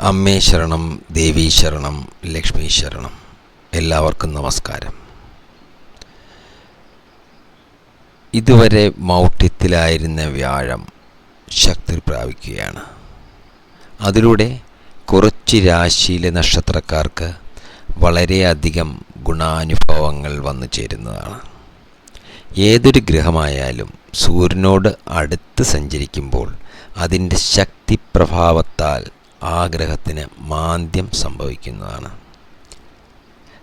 അമ്മേ ശരണം ദേവീ ശരണം ലക്ഷ്മി ശരണം. എല്ലാവർക്കും നമസ്കാരം. ഇതുവരെ മൗഢ്യത്തിലായിരുന്ന വ്യാഴം ശക്തി പ്രാപിക്കുകയാണ്. അതിലൂടെ കുറച്ച് രാശിയിലെ നക്ഷത്രക്കാർക്ക് വളരെയധികം ഗുണാനുഭവങ്ങൾ വന്നു ചേരുന്നതാണ്. ഏതൊരു ഗ്രഹമായാലും സൂര്യനോട് അടുത്ത് സഞ്ചരിക്കുമ്പോൾ അതിന്റെ ശക്തി പ്രഭാവത്താൽ ആ ഗ്രഹത്തിന് മാന്ദ്യം സംഭവിക്കുന്നതാണ്.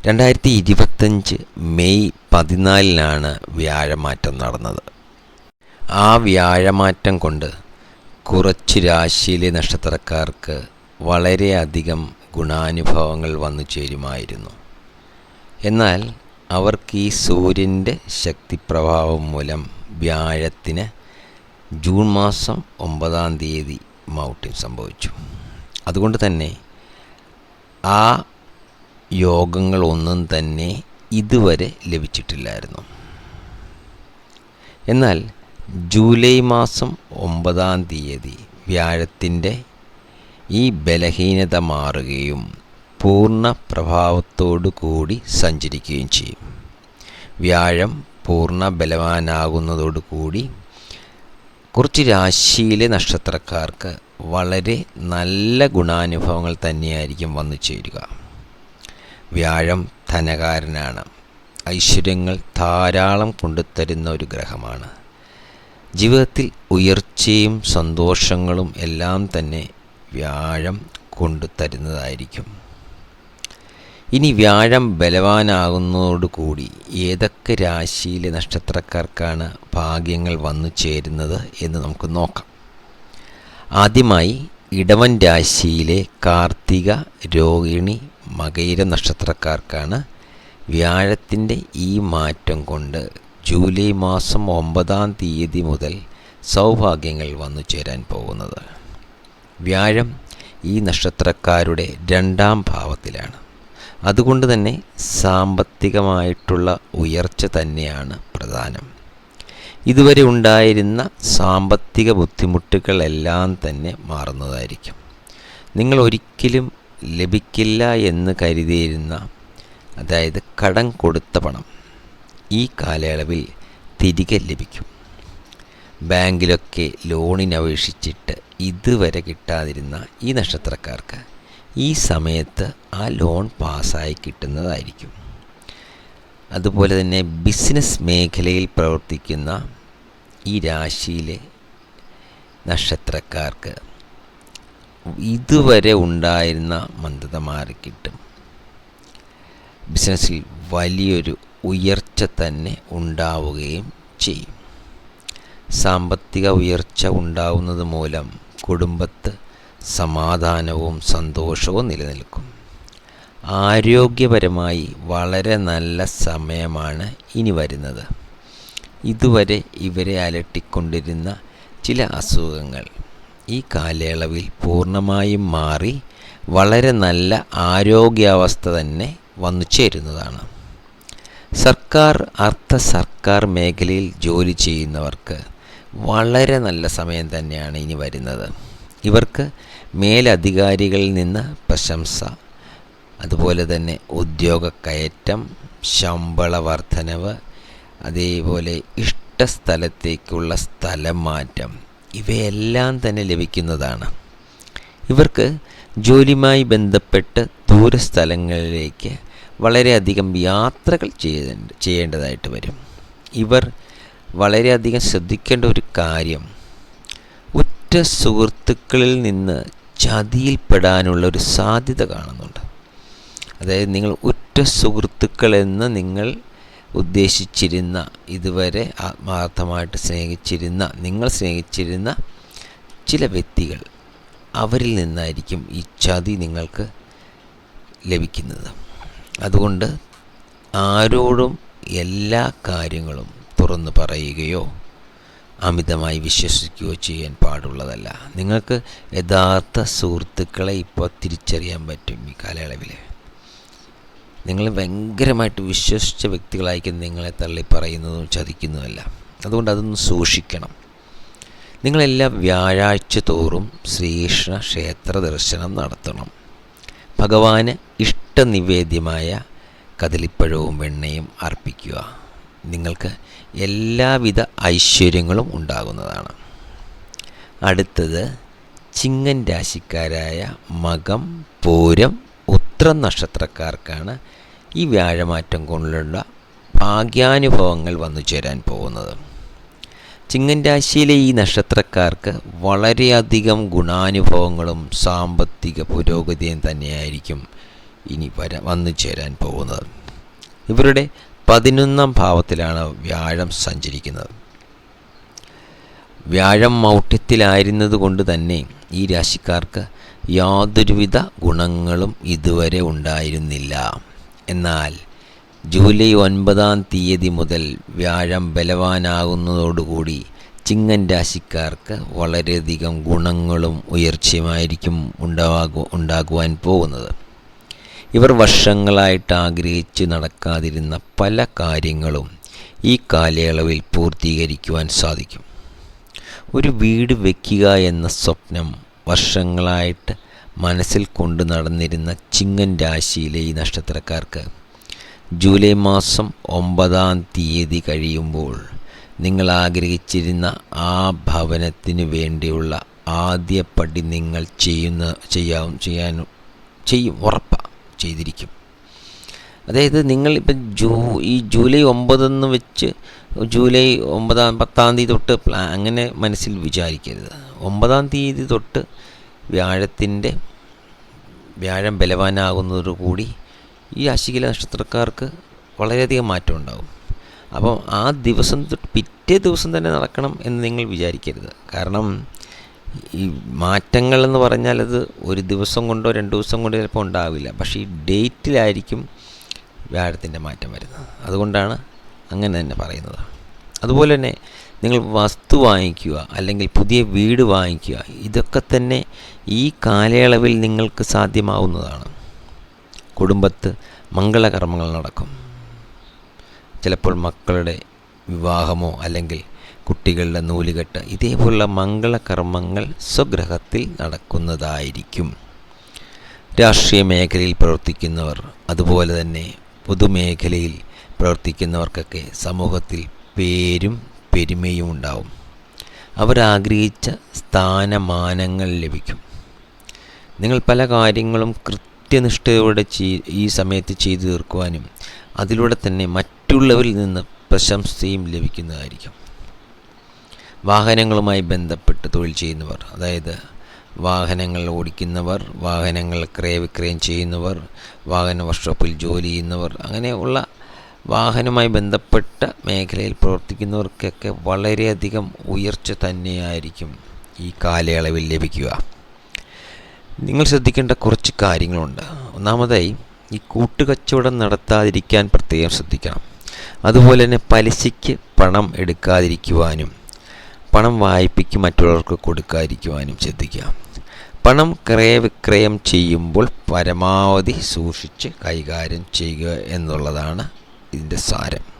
രണ്ടായിരത്തി ഇരുപത്തഞ്ച് മെയ് പതിനാലിനാണ് വ്യാഴമാറ്റം നടന്നത്. ആ വ്യാഴമാറ്റം കൊണ്ട് കുറച്ച് രാശിയിലെ നക്ഷത്രക്കാർക്ക് വളരെയധികം ഗുണാനുഭവങ്ങൾ വന്നു ചേരുമായിരുന്നു. എന്നാൽ അവർക്ക് ഈ സൂര്യന്റെ ശക്തിപ്രഭാവം മൂലം വ്യാഴത്തിന് ജൂൺ മാസം ഒമ്പതാം തീയതി മൗഢ്യം സംഭവിച്ചു. അതുകൊണ്ട് തന്നെ ആ യോഗങ്ങളൊന്നും തന്നെ ഇതുവരെ ലഭിച്ചിട്ടില്ലായിരുന്നു. എന്നാൽ ജൂലൈ മാസം ഒമ്പതാം തീയതി വ്യാഴത്തിന്റെ ഈ ബലഹീനത മാറുകയും പൂർണ പ്രഭാവത്തോടു കൂടി സഞ്ചരിക്കുകയും ചെയ്യും. വ്യാഴം പൂർണ ബലവാനാകുന്നതോടുകൂടി കുറച്ച് രാശിയിലെ നക്ഷത്രക്കാർക്ക് വളരെ നല്ല ഗുണാനുഭവങ്ങൾ തന്നെയായിരിക്കും വന്നു ചേരുക. വ്യാഴം ധനകാരനാണ്. ഐശ്വര്യങ്ങൾ ധാരാളം കൊണ്ടുതരുന്ന ഒരു ഗ്രഹമാണ്. ജീവിതത്തിൽ ഉയർച്ചയും സന്തോഷങ്ങളും എല്ലാം തന്നെ വ്യാഴം കൊണ്ടു തരുന്നതായിരിക്കും ഇനി വ്യാഴം ബലവാനാകുന്നതോടുകൂടി ഏതൊക്കെ രാശിയിലെ നക്ഷത്രക്കാർക്കാണ് ഭാഗ്യങ്ങൾ വന്നു ചേരുന്നത് എന്ന് നമുക്ക് നോക്കാം. ആദ്യമായി ഇടവൻ രാശിയിലെ കാർത്തിക രോഹിണി മകയിര നക്ഷത്രക്കാർക്കാണ് വ്യാഴത്തിന്റെ ഈ മാറ്റം കൊണ്ട് ജൂലൈ മാസം ഒമ്പതാം തീയതി മുതൽ സൗഭാഗ്യങ്ങൾ വന്നു ചേരാൻ പോകുന്നത്. വ്യാഴം ഈ നക്ഷത്രക്കാരുടെ രണ്ടാം ഭാവത്തിലാണ്. അതുകൊണ്ട് തന്നെ സാമ്പത്തികമായിട്ടുള്ള ഉയർച്ച തന്നെയാണ് പ്രധാനം. ഇതുവരെ ഉണ്ടായിരുന്ന സാമ്പത്തിക ബുദ്ധിമുട്ടുകളെല്ലാം തന്നെ മാറുന്നതായിരിക്കും. നിങ്ങൾ ഒരിക്കലും ലഭിക്കില്ല എന്ന് കരുതിയിരുന്ന അതായത് കടം കൊടുത്ത പണം ഈ കാലയളവിൽ തിരികെ ലഭിക്കും. ബാങ്കിലൊക്കെ ലോണിന് അപേക്ഷിച്ചിട്ട് ഇതുവരെ കിട്ടാതിരുന്ന ഈ നക്ഷത്രക്കാർക്ക് ഈ സമയത്ത് ആ ലോൺ പാസ്സായി കിട്ടുന്നതായിരിക്കും. അതുപോലെ തന്നെ ബിസിനസ് മേഖലയിൽ പ്രവർത്തിക്കുന്ന ഈ രാശിയിലെ നക്ഷത്രക്കാർക്ക് ഇതുവരെ ഉണ്ടായിരുന്ന മന്ദത മാറി കിട്ടും. ബിസിനസ്സിൽ വലിയൊരു ഉയർച്ച തന്നെ ഉണ്ടാവുകയും ചെയ്യും. സാമ്പത്തിക ഉയർച്ച ഉണ്ടാവുന്നത് മൂലം കുടുംബത്ത് സമാധാനവും സന്തോഷവും നിലനിൽക്കും. ആരോഗ്യപരമായി വളരെ നല്ല സമയമാണ് ഇനി വരുന്നത്. ഇതുവരെ ഇവരെ അലട്ടിക്കൊണ്ടിരുന്ന ചില അസുഖങ്ങൾ ഈ കാലയളവിൽ പൂർണമായും മാറി വളരെ നല്ല ആരോഗ്യാവസ്ഥ തന്നെ വന്നു ചേരുന്നതാണ്. സർക്കാർ അർത്ഥ സർക്കാർ മേഖലയിൽ ജോലി ചെയ്യുന്നവർക്ക് വളരെ നല്ല സമയം തന്നെയാണ് ഇനി വരുന്നത്. ഇവർക്ക് മേലധികാരികളിൽ നിന്ന് പ്രശംസ അതുപോലെ തന്നെ ഉദ്യോഗ കയറ്റം ശമ്പള വർധനവ് അതേപോലെ ഇഷ്ടസ്ഥലത്തേക്കുള്ള സ്ഥലം മാറ്റം ഇവയെല്ലാം തന്നെ ലഭിക്കുന്നതാണ്. ഇവർക്ക് ജോലിയുമായി ബന്ധപ്പെട്ട് ദൂരസ്ഥലങ്ങളിലേക്ക് വളരെയധികം യാത്രകൾ ചെയ്യേണ്ട ചെയ്യേണ്ടതായിട്ട് വരും. ഇവർ വളരെയധികം ശ്രദ്ധിക്കേണ്ട ഒരു കാര്യം ഉറ്റ സുഹൃത്തുക്കളിൽ നിന്ന് ചതിയിൽപ്പെടാനുള്ള ഒരു സാധ്യത കാണുന്നുണ്ട്. അതായത് നിങ്ങൾ ഉറ്റ സുഹൃത്തുക്കളെന്ന് നിങ്ങൾ ഉദ്ദേശിച്ചിരുന്ന ഇതുവരെ ആത്മാർത്ഥമായിട്ട് സ്നേഹിച്ചിരുന്ന നിങ്ങൾ സ്നേഹിച്ചിരുന്ന ചില വ്യക്തികൾ അവരിൽ നിന്നായിരിക്കും ഈ ചതി നിങ്ങൾക്ക് ലഭിക്കുന്നത്. അതുകൊണ്ട് ആരോടും എല്ലാ കാര്യങ്ങളും തുറന്നു പറയുകയോ അമിതമായി വിശ്വസിക്കുകയോ ചെയ്യാൻ പാടുള്ളതല്ല. നിങ്ങൾക്ക് യഥാർത്ഥ സുഹൃത്തുക്കളെ ഇപ്പോൾ തിരിച്ചറിയാൻ പറ്റും ഈ കാലയളവിൽ നിങ്ങൾ ഭയങ്കരമായിട്ട് വിശ്വസിച്ച വ്യക്തികളായിരിക്കും നിങ്ങളെ തള്ളി പറയുന്നതും ചതിക്കുന്നതുമല്ല. അതുകൊണ്ട് അതൊന്ന് സൂക്ഷിക്കണം. നിങ്ങളെല്ലാം വ്യാഴാഴ്ച തോറും ശ്രീകൃഷ്ണ ക്ഷേത്ര ദർശനം നടത്തണം. ഭഗവാന് ഇഷ്ടനിവേദ്യമായ കദലിപ്പഴവും വെണ്ണയും അർപ്പിക്കുക. നിങ്ങൾക്ക് എല്ലാവിധ ഐശ്വര്യങ്ങളും ഉണ്ടാകുന്നതാണ്. അടുത്തത് ചിങ്ങൻ രാശിക്കാരായ മകം പൂരം ഉത്രം നക്ഷത്രക്കാർക്കാണ് ഈ വ്യാഴമാറ്റം കൊണ്ടുള്ള ഭാഗ്യാനുഭവങ്ങൾ വന്നു ചേരാൻ പോകുന്നത്. ചിങ്ങൻ രാശിയിലെ ഈ നക്ഷത്രക്കാർക്ക് വളരെയധികം ഗുണാനുഭവങ്ങളും സാമ്പത്തിക പുരോഗതിയും തന്നെയായിരിക്കും ഇനി വര വന്നു ചേരാൻ പോകുന്നത്. ഇവരുടെ പതിനൊന്നാം ഭാവത്തിലാണ് വ്യാഴം സഞ്ചരിക്കുന്നത്. വ്യാഴം മൗഢ്യത്തിലായിരുന്നത് കൊണ്ട് തന്നെ ഈ രാശിക്കാർക്ക് യാതൊരുവിധ ഗുണങ്ങളും ഇതുവരെ ഉണ്ടായിരുന്നില്ല. എന്നാൽ ജൂലൈ ഒൻപതാം തീയതി മുതൽ വ്യാഴം ബലവാനാകുന്നതോടുകൂടി ചിങ്ങൻ രാശിക്കാർക്ക് വളരെയധികം ഗുണങ്ങളും ഉയർച്ചയുമായിരിക്കും ഉണ്ടാകു ഉണ്ടാകുവാൻ പോകുന്നത്. ഇവർ വർഷങ്ങളായിട്ട് ആഗ്രഹിച്ച് നടക്കാതിരുന്ന പല കാര്യങ്ങളും ഈ കാലയളവിൽ പൂർത്തീകരിക്കുവാൻ സാധിക്കും. ഒരു വീട് വയ്ക്കുക എന്ന സ്വപ്നം വർഷങ്ങളായിട്ട് മനസ്സിൽ കൊണ്ടു നടന്നിരുന്ന ചിങ്ങൻ രാശിയിലെ ഈ നക്ഷത്രക്കാർക്ക് ജൂലൈ മാസം ഒമ്പതാം തീയതി കഴിയുമ്പോൾ നിങ്ങൾ ആഗ്രഹിച്ചിരുന്ന ആ ഭവനത്തിന് വേണ്ടിയുള്ള ആദ്യ പടി നിങ്ങൾ ചെയ്യുന്ന ചെയ്യാവും ചെയ്യാനും ചെയ്യും ഉറപ്പാണ് ചെയ്തിരിക്കും. അതായത് നിങ്ങൾ ഇപ്പം ജൂ ഈ ജൂലൈ ഒമ്പതെന്ന് വെച്ച് ജൂലൈ ഒമ്പതാം പത്താം തീയതി തൊട്ട് അങ്ങനെ മനസ്സിൽ വിചാരിക്കരുത്. ഒമ്പതാം തീയതി തൊട്ട് വ്യാഴത്തിന്റെ വ്യാഴം ബലവാനാകുന്നതോടുകൂടി ഈ അശികില നക്ഷത്രക്കാർക്ക് വളരെയധികം മാറ്റം ഉണ്ടാകും. അപ്പം ആ ദിവസം പിറ്റേ ദിവസം തന്നെ നടക്കണം എന്ന് നിങ്ങൾ വിചാരിക്കരുത്. കാരണം ഈ മാറ്റങ്ങൾ എന്ന് പറഞ്ഞാൽ അത് ഒരു ദിവസം കൊണ്ടോ രണ്ട് ദിവസം കൊണ്ടോ ചിലപ്പോൾ ഉണ്ടാവില്ല. പക്ഷേ ഈ ഡേറ്റിലായിരിക്കും വ്യാഴത്തിന്റെ മാറ്റം വരുന്നത്. അതുകൊണ്ടാണ് അങ്ങനെ തന്നെ പറയുന്നത്. അതുപോലെ തന്നെ നിങ്ങൾ വസ്തു വാങ്ങിക്കുക അല്ലെങ്കിൽ പുതിയ വീട് വാങ്ങിക്കുക ഇതൊക്കെ തന്നെ ഈ കാലയളവിൽ നിങ്ങൾക്ക് സാധ്യമാവുന്നതാണ്. കുടുംബത്ത് മംഗളകർമ്മങ്ങൾ നടക്കും. ചിലപ്പോൾ മക്കളുടെ വിവാഹമോ അല്ലെങ്കിൽ കുട്ടികളുടെ നൂലുകെട്ട് ഇതേപോലുള്ള മംഗളകർമ്മങ്ങൾ സ്വഗ്രഹത്തിൽ നടക്കുന്നതായിരിക്കും. രാഷ്ട്രീയ മേഖലയിൽ പ്രവർത്തിക്കുന്നവർ അതുപോലെ തന്നെ പൊതുമേഖലയിൽ പ്രവർത്തിക്കുന്നവർക്കൊക്കെ സമൂഹത്തിൽ പേരും പെരുമയും ഉണ്ടാവും. അവരാഗ്രഹിച്ച സ്ഥാനമാനങ്ങൾ ലഭിക്കും. നിങ്ങൾ പല കാര്യങ്ങളും കൃത്യനിഷ്ഠയോടെ ഈ സമയത്ത് ചെയ്തു തീർക്കുവാനും അതിലൂടെ തന്നെ മറ്റുള്ളവരിൽ നിന്ന് പ്രശംസയും ലഭിക്കുന്നതായിരിക്കും. വാഹനങ്ങളുമായി ബന്ധപ്പെട്ട് തൊഴിൽ ചെയ്യുന്നവർ അതായത് വാഹനങ്ങൾ ഓടിക്കുന്നവർ വാഹനങ്ങൾ ക്രയവിക്രയം ചെയ്യുന്നവർ വാഹന വർക്ക്ഷോപ്പിൽ ജോലി ചെയ്യുന്നവർ അങ്ങനെയുള്ള വാഹനവുമായി ബന്ധപ്പെട്ട മേഖലയിൽ പ്രവർത്തിക്കുന്നവർക്കൊക്കെ വളരെയധികം ഉയർച്ച തന്നെയായിരിക്കും ഈ കാലയളവിൽ ലഭിക്കുക. നിങ്ങൾ ശ്രദ്ധിക്കേണ്ട കുറച്ച് കാര്യങ്ങളുണ്ട്. ഒന്നാമതായി ഈ കൂട്ടുകച്ചവടം നടത്താതിരിക്കാൻ പ്രത്യേകം ശ്രദ്ധിക്കണം. അതുപോലെ തന്നെ പലിശയ്ക്ക് പണം എടുക്കാതിരിക്കുവാനും പണം വായ്പയ്ക്ക് മറ്റുള്ളവർക്ക് കൊടുക്കാതിരിക്കുവാനും ശ്രദ്ധിക്കുക. പണം ക്രയവിക്രയം ചെയ്യുമ്പോൾ പരമാവധി സൂക്ഷിച്ച് കൈകാര്യം ചെയ്യുക എന്നുള്ളതാണ് ഇതിന്റെ സാരം.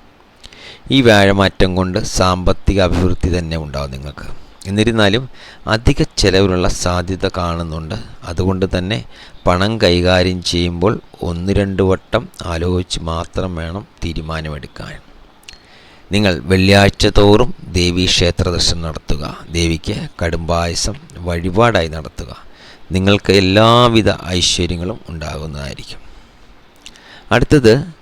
ഈ വ്യാഴമാറ്റം കൊണ്ട് സാമ്പത്തിക അഭിവൃദ്ധി തന്നെ ഉണ്ടാവും നിങ്ങൾക്ക്. എന്നിരുന്നാലും അധിക ചെലവിനുള്ള സാധ്യത കാണുന്നുണ്ട്. അതുകൊണ്ട് തന്നെ പണം കൈകാര്യം ചെയ്യുമ്പോൾ ഒന്ന് രണ്ട് വട്ടം ആലോചിച്ച് മാത്രം വേണം തീരുമാനമെടുക്കാൻ. നിങ്ങൾ വെള്ളിയാഴ്ച തോറും ദേവീ ക്ഷേത്ര ദർശനം നടത്തുക. ദേവിക്ക് കടുംബായസം വഴിപാടായി നടത്തുക. നിങ്ങൾക്ക് എല്ലാവിധ ഐശ്വര്യങ്ങളും ഉണ്ടാകുന്നതായിരിക്കും. അടുത്തത്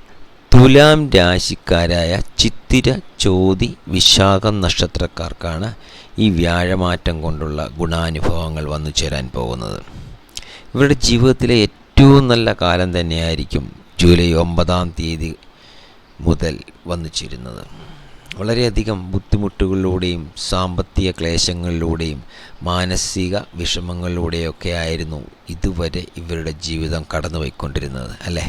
തുലാം രാശിക്കാരായ ചിത്തിര ചോതി വിശാഖം നക്ഷത്രക്കാർക്കാണ് ഈ വ്യാഴമാറ്റം കൊണ്ടുള്ള ഗുണാനുഭവങ്ങൾ വന്നു ചേരാൻ പോകുന്നത്. ഇവരുടെ ജീവിതത്തിലെ ഏറ്റവും നല്ല കാലം തന്നെയായിരിക്കും ജൂലൈ ഒമ്പതാം തീയതി മുതൽ വന്നു ചേരുന്നത്. വളരെയധികം ബുദ്ധിമുട്ടുകളിലൂടെയും സാമ്പത്തിക ക്ലേശങ്ങളിലൂടെയും മാനസിക വിഷമങ്ങളിലൂടെയൊക്കെ ആയിരുന്നു ഇതുവരെ ഇവരുടെ ജീവിതം കടന്നുപോയിക്കൊണ്ടിരുന്നത് അല്ലേ?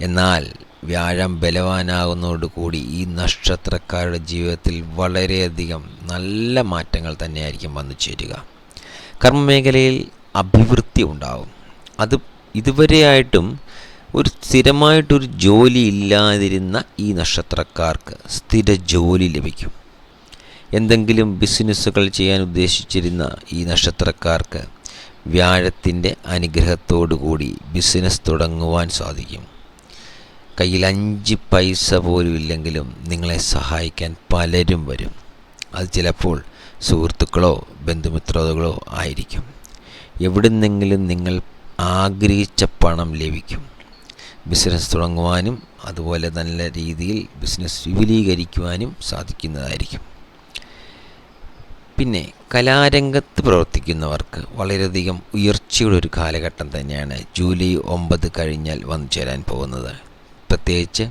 എന്നാൽ വ്യാഴം ബലവാനാകുന്നതോടുകൂടി ഈ നക്ഷത്രക്കാരുടെ ജീവിതത്തിൽ വളരെയധികം നല്ല മാറ്റങ്ങൾ തന്നെയായിരിക്കും വന്നു ചേരുക. കർമ്മമേഖലയിൽ അഭിവൃദ്ധി ഉണ്ടാവും. അത് ഇതുവരെയായിട്ടും ഒരു സ്ഥിരമായിട്ടൊരു ജോലി ഇല്ലാതിരുന്ന ഈ നക്ഷത്രക്കാർക്ക് സ്ഥിര ജോലി ലഭിക്കും. എന്തെങ്കിലും ബിസിനസ്സുകൾ ചെയ്യാൻ ഉദ്ദേശിച്ചിരുന്ന ഈ നക്ഷത്രക്കാർക്ക് വ്യാഴത്തിന്റെ അനുഗ്രഹത്തോടു കൂടി ബിസിനസ് തുടങ്ങുവാൻ സാധിക്കും. കയ്യിൽ അഞ്ച് പൈസ പോലും ഇല്ലെങ്കിലും നിങ്ങളെ സഹായിക്കാൻ പലരും വരും. അത് ചിലപ്പോൾ സുഹൃത്തുക്കളോ ബന്ധുമിത്രതകളോ ആയിരിക്കും. എവിടുന്നെങ്കിലും നിങ്ങൾ ആഗ്രഹിച്ച പണം ലഭിക്കും. ബിസിനസ് തുടങ്ങുവാനും അതുപോലെ നല്ല രീതിയിൽ ബിസിനസ് വിപുലീകരിക്കുവാനും സാധിക്കുന്നതായിരിക്കും. പിന്നെ കലാരംഗത്ത് പ്രവർത്തിക്കുന്നവർക്ക് വളരെയധികം ഉയർച്ചയുടെ ഒരു കാലഘട്ടം തന്നെയാണ് ജൂലൈ ഒമ്പത് കഴിഞ്ഞാൽ വന്നു ചേരാൻ പോകുന്നത്. പ്രത്യേകിച്ച്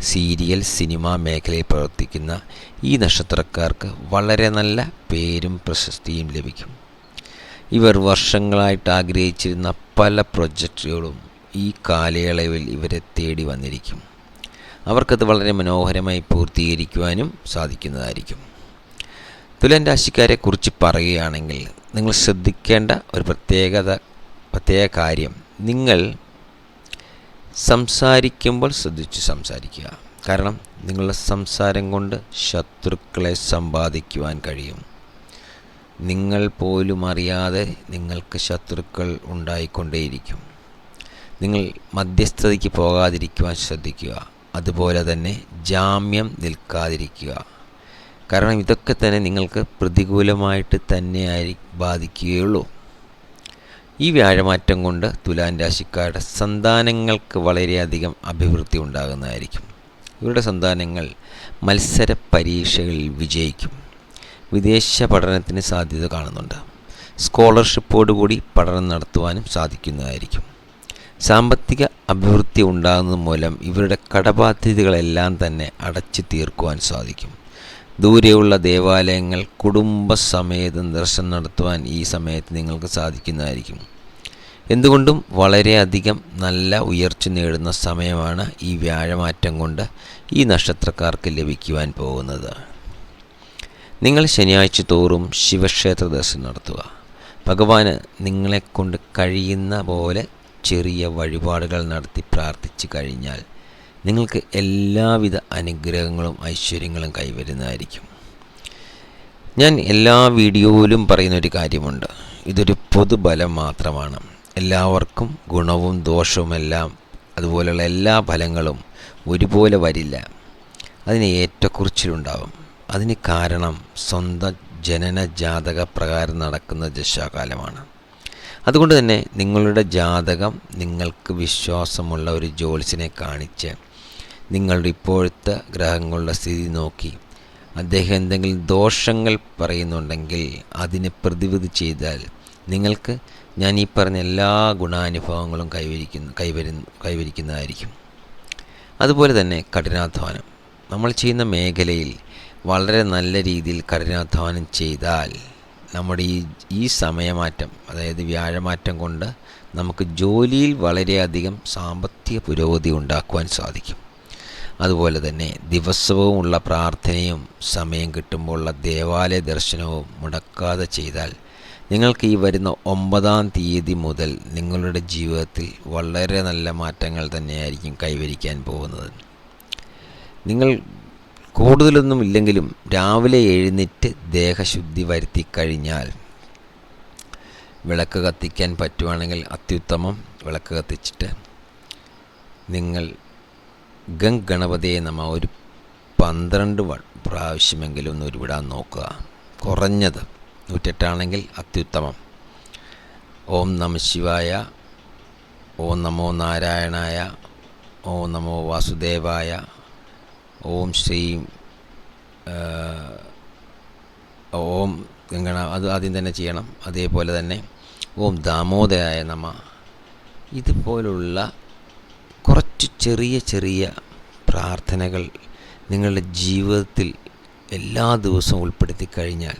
സീരിയൽ സിനിമ മേഖലയിൽ പ്രവർത്തിക്കുന്ന ഈ നക്ഷത്രക്കാർക്ക് വളരെ നല്ല പേരും പ്രശസ്തിയും ലഭിക്കും. ഇവർ വർഷങ്ങളായിട്ട് ആഗ്രഹിച്ചിരുന്ന പല പ്രൊജക്റ്റുകളും ഈ കാലയളവിൽ ഇവരെ തേടി വന്നിരിക്കും. അവർക്കത് വളരെ മനോഹരമായി പൂർത്തീകരിക്കുവാനും സാധിക്കുന്നതായിരിക്കും. തുലൻ രാശിക്കാരെ കുറിച്ച് പറയുകയാണെങ്കിൽ നിങ്ങൾ ശ്രദ്ധിക്കേണ്ട ഒരു പ്രത്യേകത പ്രത്യേക കാര്യം. നിങ്ങൾ സംസാരിക്കുമ്പോൾ ശ്രദ്ധിച്ച് സംസാരിക്കുക. കാരണം നിങ്ങളുടെ സംസാരം കൊണ്ട് ശത്രുക്കളെ സമ്പാദിക്കുവാൻ കഴിയും. നിങ്ങൾ പോലും അറിയാതെ നിങ്ങൾക്ക് ശത്രുക്കൾ ഉണ്ടായിക്കൊണ്ടേയിരിക്കും. നിങ്ങൾ മധ്യസ്ഥതയ്ക്ക് പോകാതിരിക്കുവാൻ ശ്രദ്ധിക്കുക. അതുപോലെ തന്നെ ജാമ്യം നിൽക്കാതിരിക്കുക. കാരണം ഇതൊക്കെ തന്നെ നിങ്ങൾക്ക് പ്രതികൂലമായിട്ട് തന്നെയായി ബാധിക്കുകയുള്ളൂ. ഈ വ്യാഴമാറ്റം കൊണ്ട് തുലാൻ രാശിക്കാരുടെ സന്താനങ്ങൾക്ക് വളരെയധികം അഭിവൃദ്ധി ഉണ്ടാകുന്നതായിരിക്കും. ഇവരുടെ സന്താനങ്ങൾ മത്സര പരീക്ഷകളിൽ വിജയിക്കും. വിദേശ പഠനത്തിന് സാധ്യത കാണുന്നുണ്ട്. സ്കോളർഷിപ്പോടുകൂടി പഠനം നടത്തുവാനും സാധിക്കുന്നതായിരിക്കും. സാമ്പത്തിക അഭിവൃദ്ധി ഉണ്ടാകുന്നത് മൂലം ഇവരുടെ കടബാധ്യതകളെല്ലാം തന്നെ അടച്ചു തീർക്കുവാൻ സാധിക്കും. ദൂരെയുള്ള ദേവാലയങ്ങൾ കുടുംബസമേതം ദർശനം നടത്തുവാൻ ഈ സമയത്ത് നിങ്ങൾക്ക് സാധിക്കുന്നതായിരിക്കും. എന്തുകൊണ്ടും വളരെയധികം നല്ല ഉയർച്ച നേടുന്ന സമയമാണ് ഈ വ്യാഴമാറ്റം കൊണ്ട് ഈ നക്ഷത്രക്കാർക്ക് ലഭിക്കുവാൻ പോകുന്നത്. നിങ്ങൾ ശനിയാഴ്ച തോറും ശിവക്ഷേത്ര ദർശനം നടത്തുക. ഭഗവാന് നിങ്ങളെക്കൊണ്ട് കഴിയുന്ന പോലെ ചെറിയ വഴിപാടുകൾ നടത്തി പ്രാർത്ഥിച്ചു കഴിഞ്ഞാൽ നിങ്ങൾക്ക് എല്ലാവിധ അനുഗ്രഹങ്ങളും ഐശ്വര്യങ്ങളും കൈവരുന്നതായിരിക്കും. ഞാൻ എല്ലാ വീഡിയോയിലും പറയുന്ന ഒരു കാര്യമുണ്ട്. ഇതൊരു പൊതുബലം മാത്രമാണ്. എല്ലാവർക്കും ഗുണവും ദോഷവുമെല്ലാം അതുപോലെയുള്ള എല്ലാ ഫലങ്ങളും ഒരുപോലെ വരില്ല. അതിന് ഏറ്റക്കുറിച്ചിലുണ്ടാവും. അതിന് കാരണം സ്വന്തം ജനന ജാതക പ്രകാരം നടക്കുന്ന ദശാകാലമാണ്. അതുകൊണ്ട് തന്നെ നിങ്ങളുടെ ജാതകം നിങ്ങൾക്ക് വിശ്വാസമുള്ള ഒരു ജോലിസിനെ കാണിച്ച് നിങ്ങളുടെ ഇപ്പോഴത്തെ ഗ്രഹങ്ങളുടെ സ്ഥിതി നോക്കി. അദ്ദേഹം എന്തെങ്കിലും ദോഷങ്ങൾ പറയുന്നുണ്ടെങ്കിൽ അതിനെ പ്രതിവിധി ചെയ്താൽ നിങ്ങൾക്ക് ഞാൻ ഈ പറഞ്ഞ എല്ലാ ഗുണാനുഭവങ്ങളും കൈവരിക്കുന്ന കൈവരുന്ന കൈവരിക്കുന്നതായിരിക്കും. അതുപോലെ തന്നെ കഠിനാധ്വാനം. നമ്മൾ ചെയ്യുന്ന മേഖലയിൽ വളരെ നല്ല രീതിയിൽ കഠിനാധ്വാനം ചെയ്താൽ നമ്മുടെ ഈ ഈ സമയമാറ്റം അതായത് വ്യാഴമാറ്റം കൊണ്ട് നമുക്ക് ജോലിയിൽ വളരെയധികം സാമ്പത്തിക പുരോഗതി ഉണ്ടാക്കുവാൻ സാധിക്കും. അതുപോലെ തന്നെ ദിവസവുമുള്ള പ്രാർത്ഥനയും സമയം കിട്ടുമ്പോഴുള്ള ദേവാലയ ദർശനവും മുടക്കാതെ ചെയ്താൽ നിങ്ങൾക്ക് ഈ വരുന്ന ഒമ്പതാം തീയതി മുതൽ നിങ്ങളുടെ ജീവിതത്തിൽ വളരെ നല്ല മാറ്റങ്ങൾ തന്നെയായിരിക്കും കൈവരിക്കാൻ പോകുന്നത്. നിങ്ങൾ കൂടുതലൊന്നും ഇല്ലെങ്കിലും രാവിലെ എഴുന്നേറ്റ് ദേഹശുദ്ധി വരുത്തി കഴിഞ്ഞാൽ വിളക്ക് കത്തിക്കാൻ പറ്റുവാണെങ്കിൽ അത്യുത്തമം. വിളക്ക് കത്തിച്ചിട്ട് നിങ്ങൾ ഗംഗ് ഗണപതിയെ നമ്മ ഒരു പന്ത്രണ്ട് പ്രാവശ്യമെങ്കിലും ഒന്ന് ഉരുവിടാൻ നോക്കുക. കുറഞ്ഞത് നൂറ്റെട്ടാണെങ്കിൽ അത്യുത്തമം. ഓം നമ ശിവായ ഓം നമോ നാരായണായ ഓം നമോ വാസുദേവായ ഓം ശ്രീ ഓം ഗംഗണ അത് ആദ്യം തന്നെ ചെയ്യണം. അതേപോലെ തന്നെ ഓം ദാമോദയായ നമ. ഇതുപോലുള്ള കുറച്ച് ചെറിയ ചെറിയ പ്രാർത്ഥനകൾ നിങ്ങളുടെ ജീവിതത്തിൽ എല്ലാ ദിവസവും ഉൾപ്പെടുത്തി കഴിഞ്ഞാൽ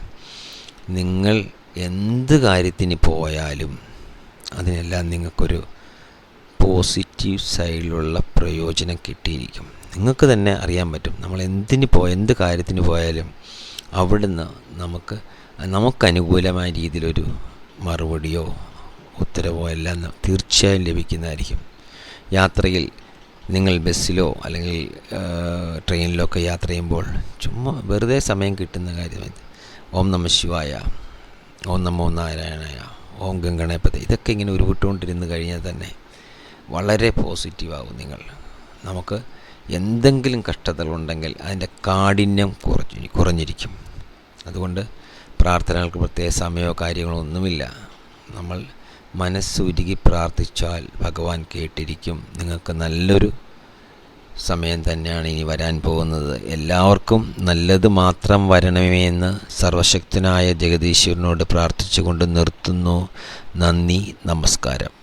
നിങ്ങൾ എന്ത് കാര്യത്തിന് പോയാലും അതിനെല്ലാം നിങ്ങൾക്കൊരു പോസിറ്റീവ് സൈഡിലുള്ള പ്രയോജനം കിട്ടിയിരിക്കും. നിങ്ങൾക്ക് തന്നെ അറിയാൻ പറ്റും നമ്മൾ എന്തിന് പോ എന്ത് കാര്യത്തിന് പോയാലും അവിടുന്ന് നമുക്ക് നമുക്ക് അനുകൂലമായ രീതിയിലൊരു മറുപടിയോ ഉത്തരവോ എല്ലാം തീർച്ചയായും ലഭിക്കുന്നതായിരിക്കും. യാത്രയിൽ നിങ്ങൾ ബസ്സിലോ അല്ലെങ്കിൽ ട്രെയിനിലോ ഒക്കെ യാത്ര ചെയ്യുമ്പോൾ ചുമ്മാ വെറുതെ സമയം കിട്ടുന്ന കാര്യമായി ഓം നമ ശിവായ ഓം നമോ നാരായണയ ഓം ഗംഗണപതി ഇതൊക്കെ ഇങ്ങനെ ഉരുവിട്ടുകൊണ്ടിരുന്ന് കഴിഞ്ഞാൽ തന്നെ വളരെ പോസിറ്റീവാകും നിങ്ങൾ. നമുക്ക് എന്തെങ്കിലും കഷ്ടതകളുണ്ടെങ്കിൽ അതിന്റെ കാഠിന്യം കുറഞ്ഞു കുറഞ്ഞിരിക്കും. അതുകൊണ്ട് പ്രാർത്ഥനകൾക്ക് പ്രത്യേക സമയമോ കാര്യങ്ങളോ ഒന്നുമില്ല. നമ്മൾ മനസ്സുരുകി പ്രാർത്ഥിച്ചാൽ ഭഗവാൻ കേട്ടിരിക്കും. നിങ്ങൾക്ക് നല്ലൊരു സമയം തന്നെയാണ് ഇനി വരാൻ പോകുന്നത്. എല്ലാവർക്കും നല്ലത് മാത്രം വരണമേ എന്ന് സർവശക്തനായ ജഗദീശ്വരനോട് പ്രാർത്ഥിച്ചുകൊണ്ട് നിർത്തുന്നു. നന്ദി നമസ്കാരം.